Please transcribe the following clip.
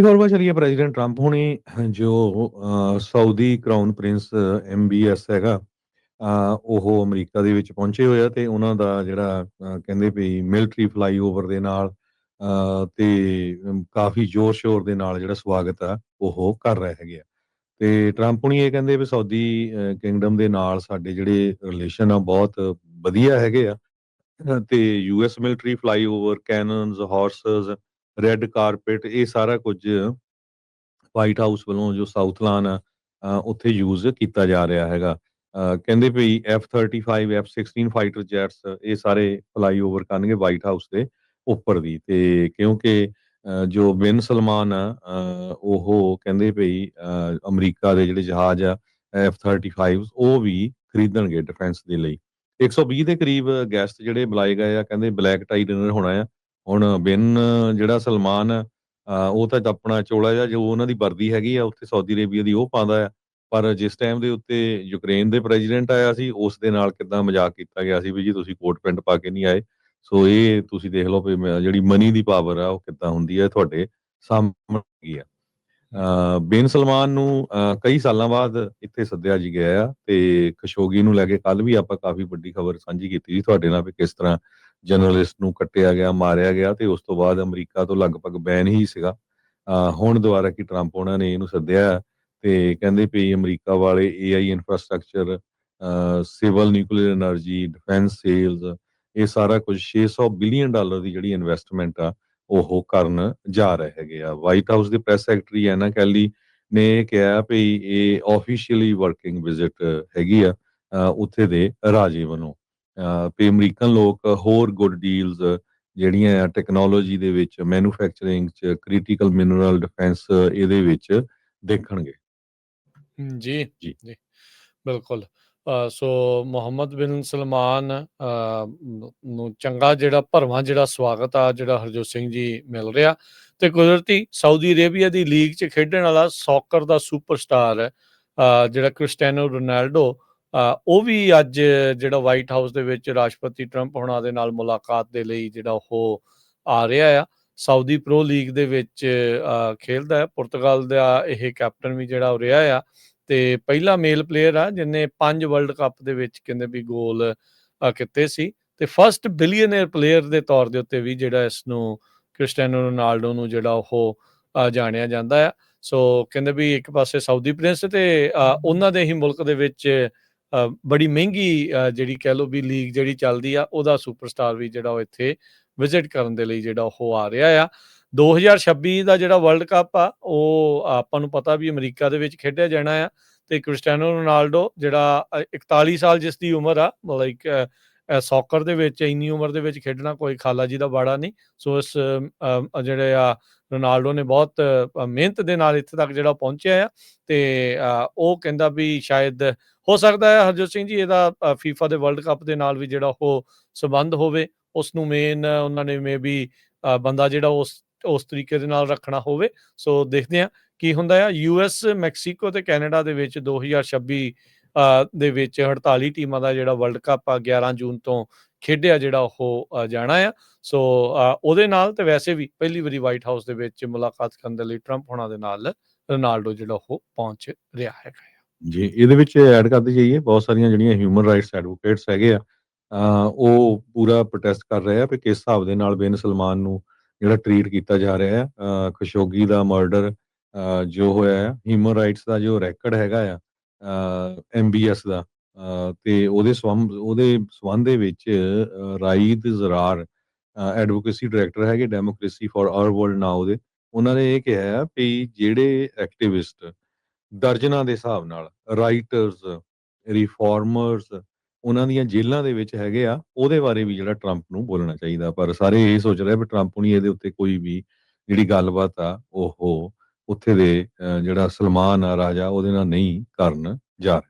ਅਗਲੀ ਖਬਰ ਵੱਲ ਚਲੀਏ ਪ੍ਰੈਜ਼ੀਡੈਂਟ ਟਰੰਪ ਹੁਣੀ ਜੋ ਸਾਊਦੀ ਕਰਾਊਨ ਪ੍ਰਿੰਸ ਐਮਬੀਐਸ ਹੈਗਾ ਉਹ ਅਮਰੀਕਾ ਦੇ ਵਿੱਚ ਪਹੁੰਚੇ ਹੋਏ ਆ ਤੇ ਉਹਨਾਂ ਦਾ ਜਿਹੜਾ ਕਹਿੰਦੇ ਵੀ ਮਿਲਟਰੀ ਫਲਾਈਓਵਰ ਦੇ ਨਾਲ ਤੇ ਕਾਫੀ ਜ਼ੋਰ ਸ਼ੋਰ ਦੇ ਨਾਲ ਜਿਹੜਾ ਸਵਾਗਤ ਆ ਉਹ ਕਰ ਰਹੇ ਹੈਗੇ ਆ। ਤੇ ਟਰੰਪ ਹੁਣੀ ਇਹ ਕਹਿੰਦੇ ਵੀ ਸਾਊਦੀ ਕਿੰਗਡਮ ਦੇ ਨਾਲ ਸਾਡੇ ਜਿਹੜੇ ਰਿਲੇਸ਼ਨ ਆ ਬਹੁਤ ਵਧੀਆ ਹੈਗੇ ਆ ਅ, ਤੇ US military flyover cannons horses red carpet ਇਹ ਸਾਰਾ ਕੁਝ ਵਾਈਟ ਹਾਊਸ ਵੱਲੋਂ ਜੋ ਸਾਊਥਲਾਨ ਆ ਉੱਥੇ ਯੂਜ਼ ਕੀਤਾ ਜਾ ਰਿਹਾ ਹੈਗਾ। ਅ, ਕਹਿੰਦੇ ਵੀ F35 F16 ਫਾਈਟਰ ਜੈਟਸ ਇਹ ਸਾਰੇ ਫਲਾਈਓਵਰ ਕਰਨਗੇ ਵਾਈਟ ਹਾਊਸ ਦੇ ਉੱਪਰ ਦੀ ਤੇ ਕਿਉਂਕਿ ਜੋ ਬਿਨ ਸਲਮਾਨ ਆ ਉਹ ਕਹਿੰਦੇ ਵੀ ਅਮਰੀਕਾ ਦੇ ਜਿਹੜੇ ਜਹਾਜ਼ ਆ F35 ਉਹ ਵੀ ਖਰੀਦਣਗੇ ਡਿਫੈਂਸ ਦੇ ਲਈ। 120 ਦੇ ਕਰੀਬ ਗੈਸਟ ਜਿਹੜੇ ਬੁਲਾਏ ਗਏ ਆ ਕਹਿੰਦੇ ਬਲੈਕ ਟਾਈ ਡਿਨਰ ਹੋਣਾ ਆ। ਹੁਣ ਬਿਨ ਜਿਹੜਾ ਸਲਮਾਨ ਉਹ ਤਾਂ ਆਪਣਾ ਚੋਲਾ ਜਿਹਾ ਜੋ ਉਹਨਾਂ ਦੀ ਵਰਦੀ ਹੈਗੀ ਆ ਉੱਥੇ ਸਾਊਦੀ ਅਰੇਬੀਆ ਦੀ ਉਹ ਪਾਉਂਦਾ ਆ। ਪਰ ਜਿਸ ਟਾਈਮ ਦੇ ਉੱਤੇ ਯੂਕਰੇਨ ਦੇ ਪ੍ਰੈਜ਼ੀਡੈਂਟ ਆਇਆ ਸੀ ਉਸ ਦੇ ਨਾਲ ਕਿਦਾਂ ਮਜ਼ਾਕ ਕੀਤਾ ਗਿਆ ਸੀ ਵੀ ਜੀ ਤੁਸੀਂ ਕੋਟ ਪੈਂਟ ਪਾ ਕੇ ਨਹੀਂ ਆਏ। ਸੋ ਇਹ ਤੁਸੀਂ ਦੇਖ ਲਓ ਵੀ ਜਿਹੜੀ ਮਨੀ ਦੀ ਪਾਵਰ ਆ ਉਹ ਕਿੱਦਾਂ ਹੁੰਦੀ ਹੈ ਤੁਹਾਡੇ ਸਾਹਮਣੇ ਹੈਗੀ ਆ। ਬਿਨ ਸਲਮਾਨ ਨੂੰ ਅ, ਕਈ ਸਾਲਾਂ ਬਾਅਦ ਇੱਥੇ ਸੱਦਿਆ ਜੀ ਗਿਆ ਆ ਤੇ ਖਸ਼ੋਗੀ ਨੂੰ ਲੈ ਕੇ ਕੱਲ ਵੀ ਆਪਾਂ ਕਾਫੀ ਵੱਡੀ ਖਬਰ ਸਾਂਝੀ ਕੀਤੀ ਸੀ ਤੁਹਾਡੇ ਨਾਲ ਵੀ ਕਿਸ ਤਰ੍ਹਾਂ ਜਰਨਲਿਸਟ ਨੂੰ ਕੱਟਿਆ ਗਿਆ, ਮਾਰਿਆ ਗਿਆ ਤੇ ਉਸ ਤੋਂ ਬਾਅਦ ਅਮਰੀਕਾ ਤੋਂ ਲਗਭਗ ਬੈਨ ਹੀ ਸੀਗਾ। ਹੁਣ ਦੁਬਾਰਾ ਕੀ ਟਰੰਪ ਉਹਨਾਂ ਨੇ ਇਹਨੂੰ ਸੱਦਿਆ ਤੇ ਕਹਿੰਦੇ ਪਈ ਅਮਰੀਕਾ ਵਾਲੇ AI infrastructure civil nuclear energy defence sales ਇਹ ਸਾਰਾ ਕੁਝ 600 ਬਿਲੀਅਨ ਡਾਲਰ ਦੀ ਜਿਹੜੀ ਇਨਵੈਸਟਮੈਂਟ ਆ, ਉਹ ਕਰਨ ਜਾ ਰਹੇ ਹੈਗੇ ਆ। ਵਾਈਟ ਹਾਊਸ ਦੇ ਪ੍ਰੈਸ ਸੈਕਟਰੀ ਐਨਾ ਕੈਲੀ ਨੇ ਕਿਹਾ ਭਈ ਇਹ ਆਫੀਸ਼ੀਅਲੀ ਵਰਕਿੰਗ ਵਿਜ਼ਿਟ ਹੈਗੀ ਆ ਉੱਥੇ ਦੇ ਰਾਜੇ ਵੱਲੋਂ। ਵੀ ਅਮਰੀਕਨ ਲੋਕ ਹੋਰ ਗੁੱਡ ਡੀਲਸ ਜਿਹੜੀਆਂ ਆ ਟੈਕਨੋਲੋਜੀ ਦੇ ਵਿੱਚ ਮੈਨੂਫੈਕਚਰਿੰਗ ਚ ਕ੍ਰਿਟੀਕਲ ਮਿਨਰਲ ਡਿਫੈਂਸ ਇਹਦੇ ਵਿੱਚ ਦੇਖਣਗੇ। ਜੀ ਜੀ। ਬਿਲਕੁਲ। ਸੋ ਮੁਹੰਮਦ ਬਿਨ ਸਲਮਾਨ ਨ- ਚੰਗਾ ਜਿਹੜਾ ਭਰਵਾਂ ਜਿਹੜਾ ਸਵਾਗਤ ਆ ਜਿਹੜਾ ਹਰਜੋਤ ਸਿੰਘ ਜੀ ਮਿਲ ਰਿਹਾ। ਤੇ ਕੁਦਰਤੀ ਸਾਊਦੀ ਅਰੇਬੀਆ ਦੀ ਲੀਗ 'ਚ ਖੇਡਣ ਵਾਲਾ ਸੌਕਰ ਦਾ ਸੁਪਰਸਟਾਰ ਜਿਹੜਾ ਕ੍ਰਿਸਟੀਆਨੋ ਰੋਨਾਲਡੋ ਉਹ ਵੀ ਅੱਜ ਜਿਹੜਾ ਵਾਈਟ ਹਾਊਸ ਦੇ ਵਿੱਚ ਰਾਸ਼ਟਰਪਤੀ ਟਰੰਪ ਹੋਣਾ ਦੇ ਨਾਲ ਮੁਲਾਕਾਤ ਦੇ ਲਈ ਜਿਹੜਾ ਉਹ ਆ ਰਿਹਾ ਆ। ਸਾਊਦੀ ਪ੍ਰੋ ਲੀਗ ਦੇ ਵਿੱਚ ਅ, ਖੇਡਦਾ ਹੈ। ਪੁਰਤਗਾਲ ਦਾ ਇਹ ਕੈਪਟਨ ਵੀ ਜਿਹੜਾ ਉਹ ਰਿਹਾ ਆ। ਤੇ ਪਹਿਲਾ ਮੇਲ ਪਲੇਅਰ ਆ ਜਿਨੇ ਪੰਜ ਵਰਲਡ ਕੱਪ ਦੇ ਵਿੱਚ ਕਹਿੰਦੇ ਵੀ ਗੋਲ ਕੀਤੇ ਸੀ। ਤੇ ਫਰਸਟ ਬਿਲੀਅਨਰ ਪਲੇਅਰ ਦੇ ਤੌਰ ਦੇ ਉੱਤੇ ਵੀ ਜਿਹੜਾ ਇਸ ਨੂੰ ਕ੍ਰਿਸਟੀਆਨੋ ਰੋਨਾਲਡੋ ਨੂੰ ਜਿਹੜਾ ਉਹ ਜਾਣਿਆ ਜਾਂਦਾ ਆ। ਸੋ ਕਹਿੰਦੇ ਵੀ ਇੱਕ ਪਾਸੇ ਸਾਊਦੀ ਪ੍ਰਿੰਸ ਤੇ ਉਹਨਾਂ ਦੇ ਹੀ ਮੁਲਕ ਦੇ ਵਿੱਚ ਬੜੀ ਮਹਿੰਗੀ ਜਿਹੜੀ ਕਹਿ ਲਓ ਵੀ ਲੀਗ ਜਿਹੜੀ ਚੱਲਦੀ ਆ ਉਹਦਾ ਸੁਪਰਸਟਾਰ ਵੀ ਜਿਹੜਾ ਉਹ ਇੱਥੇ ਵਿਜ਼ਿਟ ਕਰਨ ਦੇ ਲਈ ਜਿਹੜਾ ਉਹ ਆ ਰਿਹਾ ਆ। 2026 ਦਾ ਜਿਹੜਾ ਵਰਲਡ ਕੱਪ ਆ ਉਹ ਆਪਾਂ ਨੂੰ ਪਤਾ ਵੀ ਅਮਰੀਕਾ ਦੇ ਵਿੱਚ ਖੇਡਿਆ ਜਾਣਾ ਆ ਤੇ ਕ੍ਰਿਸਟੀਆਨੋ ਰੋਨਾਲਡੋ ਜਿਹੜਾ ਅ, 41 ਸਾਲ ਜਿਸ ਦੀ ਉਮਰ ਆ ਲਾਈਕ ਸੌਕਰ ਦੇ ਵਿੱਚ ਇੰਨੀ ਉਮਰ ਦੇ ਵਿੱਚ ਖੇਡਣਾ ਕੋਈ ਖਾਲਾ ਜੀ ਦਾ ਬਾੜਾ ਨਹੀਂ। ਸੋ ਇਸ ਜਿਹੜੇ ਆ ਰੋਨਾਲਡੋ ਨੇ ਬਹੁਤ ਮਿਹਨਤ ਦੇ ਨਾਲ ਇੱਥੇ ਤੱਕ ਜਿਹੜਾ ਪਹੁੰਚਿਆ ਆ ਤੇ ਉਹ ਕਹਿੰਦਾ ਵੀ ਸ਼ਾਇਦ ਹੋ ਸਕਦਾ ਹੈ ਹਰਜੋਤ ਸਿੰਘ ਜੀ ਇਹਦਾ ਫੀਫਾ ਦੇ ਵਰਲਡ ਕੱਪ ਦੇ ਨਾਲ ਵੀ ਜਿਹੜਾ ਉਹ ਸਬੰਧ ਹੋਵੇ ਉਸ ਨੂੰ ਮੇਨ ਉਹਨਾਂ ਨੇ ਮੇਬੀ ਬੰਦਾ ਜਿਹੜਾ ਉਸ ਉਸ ਤਰੀਕੇ ਦੇ ਨਾਲ ਰੱਖਣਾ ਹੋਵੇ। ਸੋ ਦੇਖਦੇ ਆ ਕੀ ਹੁੰਦਾ ਆ। ਯੂਐਸ ਮੈਕਸੀਕੋ ਤੇ ਕੈਨੇਡਾ ਦੇ ਵਿੱਚ 2026 ਅ, ਦੇ ਵਿੱਚ 48 ਟੀਮਾਂ ਦਾ ਜਿਹੜਾ ਵਰਲਡ ਕੱਪ ਆ 11 ਜੂਨ ਤੋਂ ਖੇਡਿਆ ਜਿਹੜਾ ਉਹ ਜਾਣਾ ਆ। ਸੋ ਉਹਦੇ ਨਾਲ ਤੇ ਵੈਸੇ ਵੀ ਪਹਿਲੀ ਵਾਰੀ ਵਾਈਟ ਹਾਊਸ ਦੇ ਵਿੱਚ ਮੁਲਾਕਾਤ ਕਰਨ ਦੇ ਲਈ ਟਰੰਪ ਹੋਣਾ ਦੇ ਨਾਲ ਰੋਨਾਲਡੋ ਜਿਹੜਾ ਉਹ ਪਹੁੰਚ ਰਿਹਾ ਹੈਗਾ ਜੀ, ਇਹਦੇ ਵਿੱਚ ਐਡ ਕਰਦੇ ਜਾਈਏ, ਬਹੁਤ ਸਾਰੀਆਂ ਜਿਹੜੀਆਂ ਹਿਊਮਨ ਰਾਈਟਸ ਐਡਵੋਕੇਟਸ ਹੈਗੇ ਆ ਉਹ ਪੂਰਾ ਪ੍ਰੋਟੈਸਟ ਕਰ ਰਹੇ ਆ ਕਿ ਕਿਸ ਹਿਸਾਬ ਦੇ ਨਾਲ ਬਿਨ ਸਲਮਾਨ ਨੂੰ ਜਿਹੜਾ ਟਰੀਟ ਕੀਤਾ ਜਾ ਰਿਹਾ ਹੈ ਖਸ਼ੋਗੀ ਦਾ ਮਰਡਰ ਜੋ ਹੋਇਆ ਹੈ ਹਿਊਮਨ ਰਾਈਟਸ ਦਾ ਜੋ ਰੈਕੋਰਡ ਹੈਗਾ ਆ ਐਮਬੀਐਸ ਦਾ। ਅ, ਤੇ ਉਹਦੇ ਸੰਬੰਧ ਉਹਦੇ ਸੰਬੰਧ ਦੇ ਵਿੱਚ ਰਾਈਦ ਜ਼ਰਾਰ ਐਡਵੋਕੇਸੀ ਡਾਇਰੈਕਟਰ ਹੈਗੇ Democracy for Arab World Now ਦੇ ਉਹਨਾਂ ਨੇ ਇਹ ਕਿਹਾ ਹੈ ਵੀ ਜਿਹੜੇ ਐਕਟਿਵਿਸਟ ਦਰਜਨਾਂ ਦੇ ਹਿਸਾਬ ਨਾਲ ਰਾਈਟਰਸ ਰਿਫਾਰਮਰਸ ਉਹਨਾਂ ਦੀਆਂ ਜੇਲ੍ਹਾਂ ਦੇ ਵਿੱਚ ਹੈਗੇ ਆ ਉਹਦੇ ਬਾਰੇ ਵੀ ਜਿਹੜਾ ਟਰੰਪ ਨੂੰ ਬੋਲਣਾ ਚਾਹੀਦਾ। ਪਰ ਸਾਰੇ ਇਹ ਸੋਚ ਰਹੇ ਵੀ ਟਰੰਪ ਨਹੀਂ ਇਹਦੇ ਉੱਤੇ ਕੋਈ ਵੀ ਜਿਹੜੀ ਗੱਲਬਾਤ ਆ ਉਹ ਉੱਥੇ ਦੇ ਜਿਹੜਾ ਸਲਮਾਨ ਆ ਰਾਜਾ ਉਹਦੇ ਨਾਲ ਨਹੀਂ ਕਰਨ ਜਾ ਰਿਹਾ।